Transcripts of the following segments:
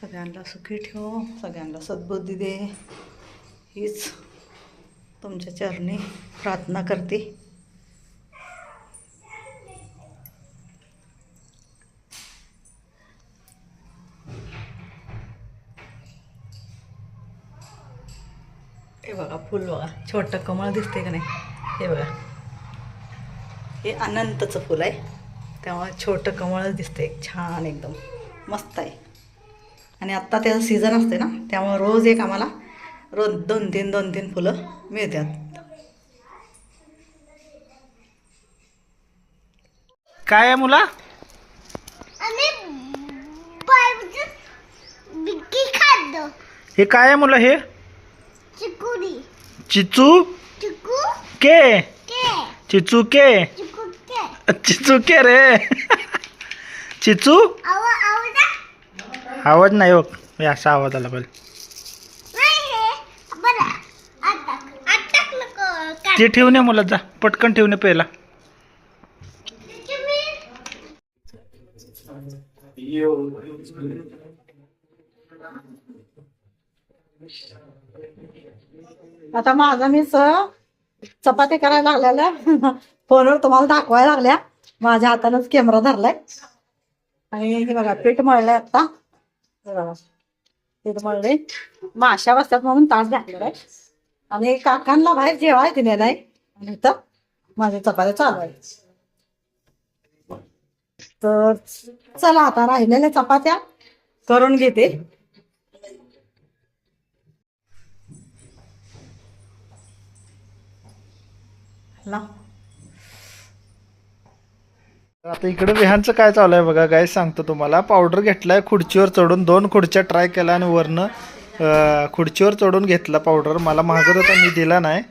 सगळ्यांना सुखी ठेव सगळ्यांना सद्बुद्धी दे. हीच तुमच्या चरणी प्रार्थना करते. हे बघा फुल बघा. छोटं कमळ दिसते का नाही? हे बघा. हे अनंतचं फुल आहे. त्यामुळे छोटं कमळच दिसते छान एकदम. मस्त आहे. आणि आत्ता त्याचं सीझन असते ना त्यामुळे रोज एक आम्हाला रोज दोन तीन दोन तीन फुलं मिळतात. काय आहे मुला? हे काय आहे मुला हे? चिचू? चिकू? के? के. चिचू के? चिकू के. चिचू के रे? चिचू? आवाज नाही हो. हे असा आवाज आला पाहिजे नाही हे बरं. अटक अटक नको ते ठेवून ये मुला जा. पटकन ठेवून ये पहिला. आता माझा मी चपाती करायला लागलेल्या फोनवर तुम्हाला दाखवायला लागल्या. माझ्या हातानंच कॅमेरा धरलाय. आणि हे बघा पीठ मळलंय आता. हे माशा बसतात म्हणून तास घातलेला आहे. आणि काकांना बाहेर जेवाय तिने नाही. आणि तर माझ्या चपात्या चालू आहे. तर चला आता राहिलेल्या चपात्या करून घेते. ना आता इकडे विहानचं काय चालू आहे बघा काय सांगतो तुम्हाला. पावडर घेतलाय खुर्चीवर चढून दोन खुर्च्या ट्राय केला आणि वरनं खुर्चीवर चढून घेतला पावडर मला मागत होता मी दिला नाही.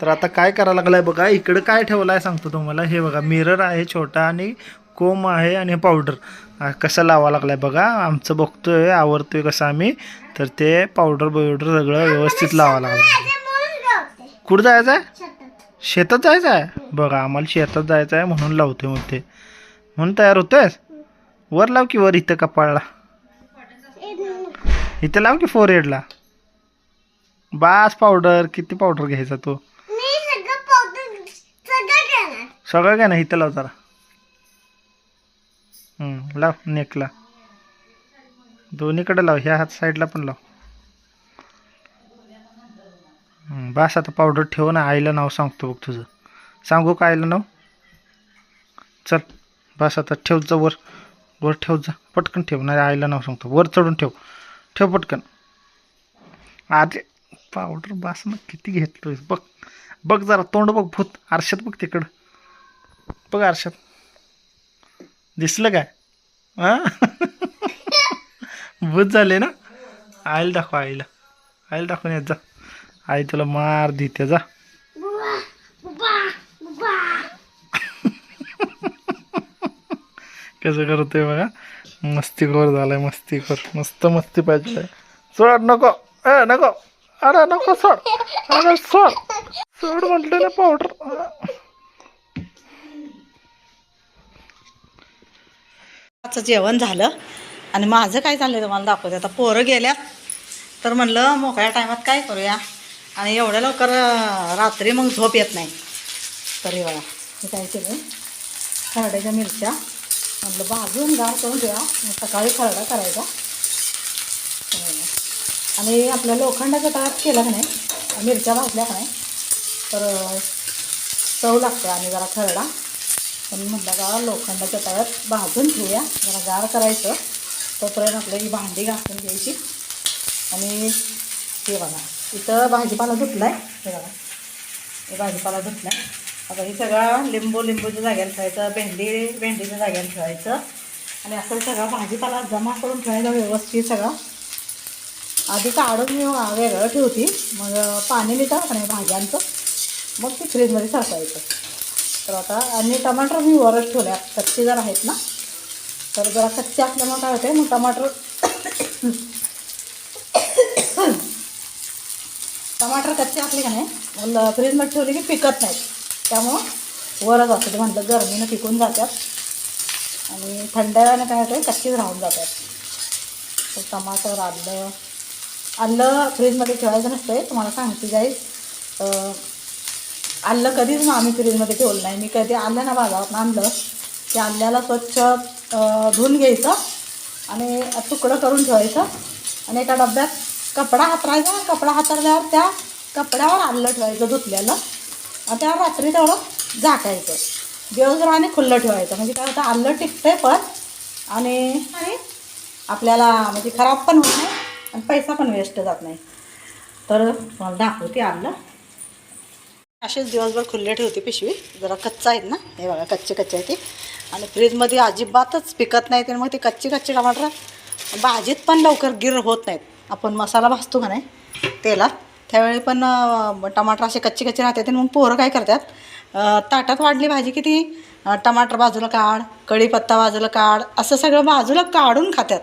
तर आता काय करायला लागलाय बघा इकडे काय ठेवलं आहे सांगतो तुम्हाला. हे बघा मिरर आहे छोटा आणि कोम आहे आणि पावडर कसं लावा लागलाय बघा आमचं बघतोय आवडतोय कसं आम्ही. तर ते पावडर बिवडर सगळं व्यवस्थित लावा लागलं कुठं जायचं आहे शेतात जायचं आहे बघा आम्हाला शेतात जायचं आहे म्हणून लावतोय मग ते. म्हणून तयार होतोयस? वर लाव की वर इथं कपाळला इथं लाव की फोर हेडला बास पावडर किती पावडर घ्यायचा तो? सगळं घ्या ना इथं लाव जरा. लाव नेकला दोन्हीकडे लाव ह्या हात साईडला पण लाव. बास आता पावडर ठेव ना आईला नाव सांगतो बघ तुझं. सांगू का आईला नाव? चल. बस आता ठेव जा वर. वर ठेव जा. पटकन ठेव नाही आईला नाव सांगतो. वर चढून ठेव. ठेव पटकन. अरे पावडर बास मग किती घेतलोय बघ. बघ जरा तोंड बघ भूत. आरशात बघ तिकडं. बघ आरशात. दिसलं काय? हा भूत झाले ना? आईला दाखव आईला. आईला दाखवून येत जा. आई तुला मार देते जा. कसं करतोय बघा. मस्तीखोर झालाय मस्तीखोर. मस्त मस्ती पाहिजे सोड नको. ए नको. अरे नको सोड. अरे सोड. सोड म्हटलं ना पावडर आजचं जेवण झालं. आणि माझं काय झालंय तुम्हाला दाखवते. आता पोरं गेल्यात तर म्हणलं मोकळ्या टायमात काय करूया? आणि एवढ्या लवकर रात्री मग झोप येत नाही. तरी बघा. मी काय केलं खरड्याच्या मिरच्या. म्हटलं भाजून गार करून ठेवा मग सकाळी खरडा करायचा. आणि आपल्या लोखंडाच्या तळात केला का नाही मिरच्या भाजल्या का नाही तर चव लागते आणि जरा खरडा. पण म्हटलं का लोखंडाच्या तळ्यात भाजून ठेवूया जरा गार करायचं. तोपर्यंत आपलं ही भांडी घासून घ्यायची. आणि हे बघा इथं भाजीपाला धुतलाय. हे बघा. हे भाजीपाला आहे आता हे सगळं लिंबू लिंबूच्या जाग्याला ठेवायचं भेंडी भेंडीच्या जाग्याला ठेवायचं. आणि असं सगळं भाजीपाला जमा करून ठेवायचा व्यवस्थित सगळं. आधी काढून मी वेगळं ठेवती. मग पाणी निघतं पण भाज्यांचं. मग ते फ्रीजमध्ये साठवायचं. तर आता आणि टमाटर मी वरच ठेवल्या कच्चे जर आहेत ना तर जरा कच्चे असल्यामुळे काय होते मग टमाटर टमाटर कच्चे असले का नाही फ्रीजमध्ये ठेवले की पिकत नाहीत. त्यामुळं वरच असतं म्हटलं गरमीनं पिकून जातात. आणि थंड काय होतं कच्चीच राहून जातात. टमाटर आलं. आलं फ्रीजमध्ये ठेवायचं नसतंय तुम्हाला सांगते जाईल आलं कधीच मग आम्ही फ्रीजमध्ये ठेवलं नाही. मी कधी आलं ना बाजारात आणलं की आल्याला स्वच्छ धुवून घ्यायचं आणि तुकडं करून ठेवायचं. आणि एका डब्यात कपडा हातरायचा. कपडा हातरल्यावर त्या कपड्यावर आलं ठेवायचं धुतल्याला. आणि त्या रात्री तेवढं झाकायचं. दिवसभर आणि खुल्लं ठेवायचं. म्हणजे काय होतं आलं टिकतंय पण आणि आणि? आपल्याला म्हणजे खराब पण होत नाही आणि पैसा पण वेस्ट जात नाही. तर मला दाखवते आलं. असेच दिवसभर खुल्ले ठेवते पिशवी. जरा कच्चा आहेत ना? हे बघा कच्चे कच्चे आहे ते. आणि फ्रीजमध्ये अजिबातच पिकत नाही तर मग ते कच्चे कच्चे टमाटर भाजीत पण लवकर गिर होत नाहीत. आपण मसाला भाजतो का नाही? तेलात. त्यावेळी पण टमाटर असे कच्चे कच्चे राहतात आणि मग पोरं काय करतात? ताटात वाढली भाजी की ती टमाटर बाजूला काढ कढीपत्ता बाजूला काढ असं सगळं बाजूला काढून खातात.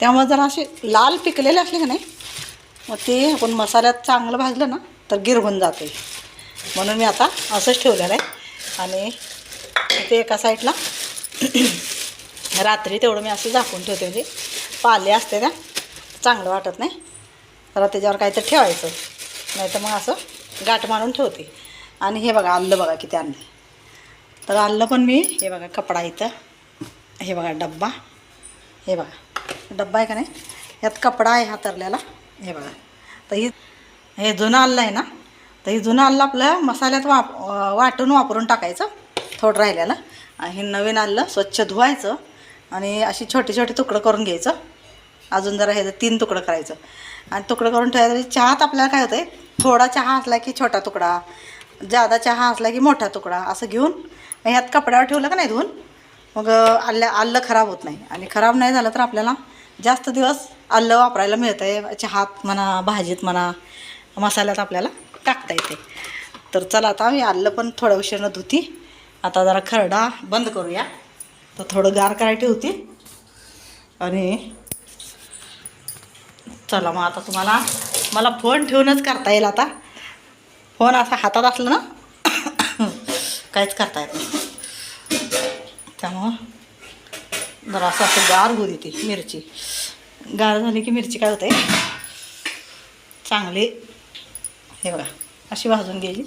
त्यामुळे जरा असे लाल पिकलेले असले का नाही मग ते आपण मसाल्यात चांगलं भाजलं ना तर गिरगून जाते. म्हणून मी आता असंच ठेवलेलं आहे. आणि ते एका साईडला रात्री तेवढं मी असं झाकून ठेवते म्हणजे पाले असते ना चांगलं वाटत नाही. तर त्याच्यावर काहीतरी ठेवायचं. नाही तर मग असं गाठ मारून ठेवते. आणि हे बघा आणलं बघा किती आणलं तर आणलं पण मी हे बघा कपडा इथं. हे बघा डब्बा. हे बघा. डब्बा आहे का नाही? यात कपडा आहे हातरलेला. हे बघा. तर ही हे जुनं आलं आहे ना? तर ही जुनं आलं आपलं मसाल्यात वाप वाटून वापरून टाकायचं. थोडं राहिलेलं. हे नवीन आलं स्वच्छ धुवायचं. आणि अशी छोटे छोटे तुकडं करून घ्यायचं. अजून जरा हे तीन तुकडं करायचं. आणि तुकडं करून ठेवायचं चहात आपल्याला काय होतं आहे थोडा चहा असला की छोटा तुकडा जादा चहा असला की मोठा तुकडा असं घेऊन ह्यात कपड्यावर ठेवलं का नाही धुवून मग आल्या आल्लं खराब होत नाही. आणि खराब नाही झालं तर आपल्याला जास्त दिवस आल्लं वापरायला मिळतं आहे चहात म्हणा भाजीत म्हणा मसाल्यात आपल्याला टाकता येते. तर चला आता मी आल्लं पण थोड्या उशीरनं धुती आता जरा खरडा बंद करूया. तर थोडं गार करायची होती आणि चला मग आता तुम्हाला मला फोन ठेवूनच करता येईल आता. फोन असा हातात असलं ना काहीच करता येत नाही. त्यामुळं जरा असं असं गार होऊ देते मिरची. गार झाली की मिरची काय होते चांगली हे बघा अशी भाजून घ्यायची.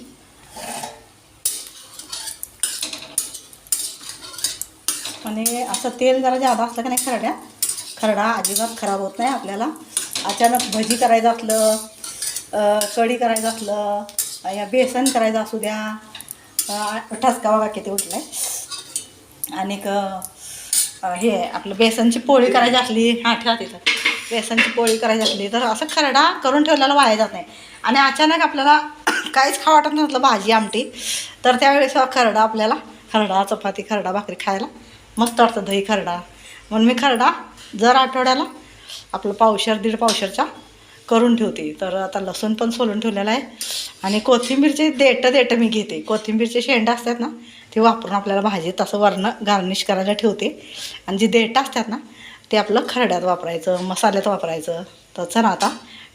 आणि असं तेल जरा जादा असलं का नाही खरड्या? खरडा अजिबात खराब होत नाही आपल्याला. अचानक भजी करायचं असलं कढी करायचं असलं या बेसन करायचं असू द्या अं, ठसका बघा किती उठलाय आणि हे आपलं बेसनची पोळी करायची असली हां ठेवा तिथं. बेसनची पोळी करायची असली तर असं खरडा करून ठेवलेला वाया जात नाही. आणि अचानक आपल्याला काहीच खा वाटत नसलं भाजी आमटी तर त्यावेळेस खरडा आपल्याला खरडा चपाती खरडा भाकरी खायला मस्त वाटतं दही खरडा. म्हणून मी खरडा जर आठवड्याला आपलं पावशर दीड पावशरचा करून ठेवते. तर आता लसूण पण सोलून ठेवलेला आहे. आणि कोथिंबीरचे देठं देटं मी घेते. कोथिंबीरचे शेंडा असतात ना ते वापरून आपल्याला भाजीत असं वरणं गार्निश करायला ठेवते. आणि जी देटं असतात ना ते आपलं खरड्यात वापरायचं मसाल्यात वापरायचं. तर चला आता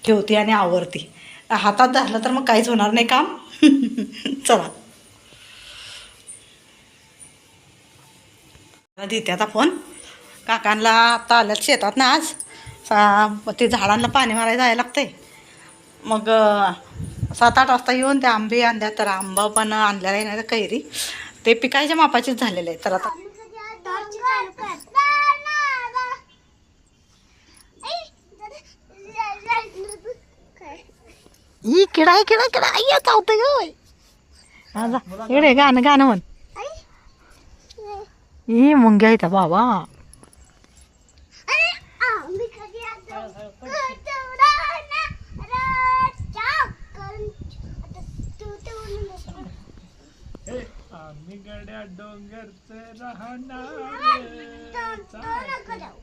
ठेवते आणि आवरते. हातात धरलं तर मग काहीच होणार नाही काम. चला. देते आता फोन. काकांना आता आल्यात शेतात ना आज. सा ते झाडांना पाणी मारायला जायला लागते मग सात आठ वाजता येऊन त्या आंबे आणल्या तर आंबा पण आणलेला आहे नाही तर कैरी. ते पिकायच्या मापाचेच झालेले आहे तर आता ही किडा आहे किडा किडा. आई चावतंय ग इकडे गाणं गाणं म्हण. ही मुंग्या आहेत बाबा अरे, आ, मी कधी आता- कचरा ना, रस्ता करून- आता तू- तू म्हणून बस. आम्ही गड्या डोंगरच तो- तो नको जाऊ.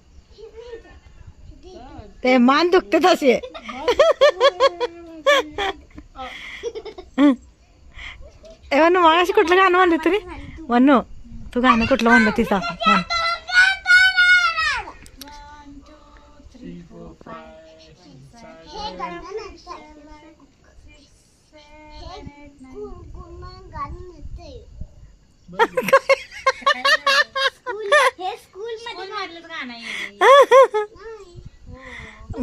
ते मान दुखते तसे ए वनू मग अशी कुठलं गाणं म्हणलं तुम्ही वनू तू गाणं कुठलं म्हणलं तिचा? म्हण हे गाणं नाही. हे गु- गुणगुण गाणं नसतंय. स्कूल हे स्कूल मध्ये नाही.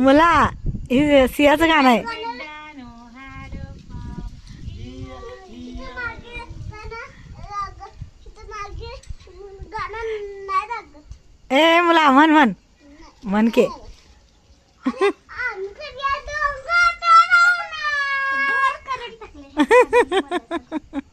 मला हे सियाचं गाणं आहे. ए मुला म्हण म्हण. म्हण के.